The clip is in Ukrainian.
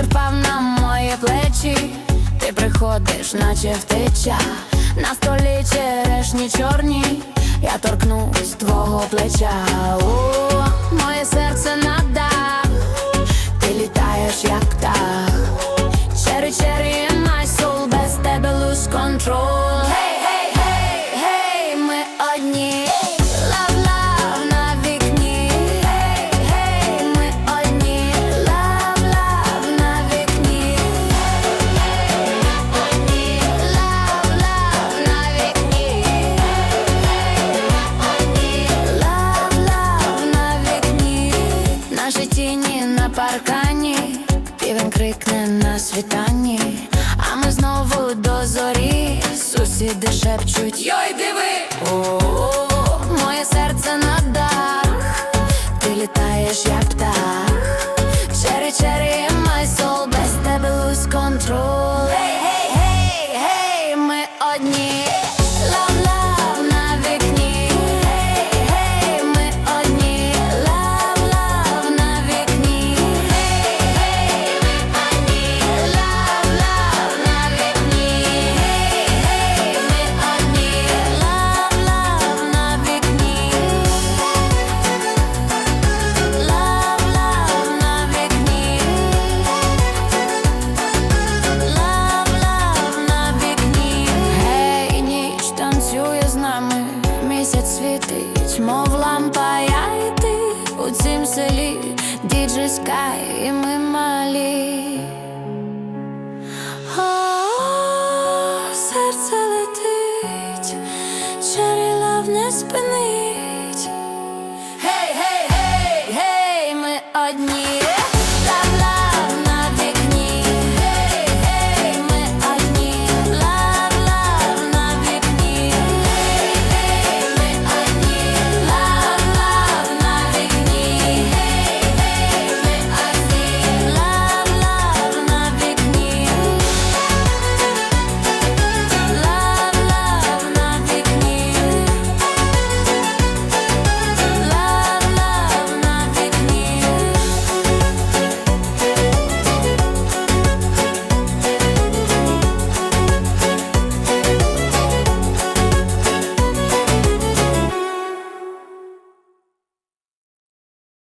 Вітер впав на мої плечі, ти приходиш, наче втеча. На столі черешні чорні, я торкнусь твого плеча. Тіні на паркані. Півень крикне на світанні, а ми знову до зорі. Сусіди шепчуть Йой, диви! О, моє серце на дах, ти літаєш, як птах. Cherry in my soul, без тебе lose control. Гей, гей, гей, гей, ми одні. нами місяць світить, мов лампа, я і ти у цім селі діджей Скай і ми малі. Серце летить, Cherry Love не спинить. Гей, гей, гей, гей, ми одні.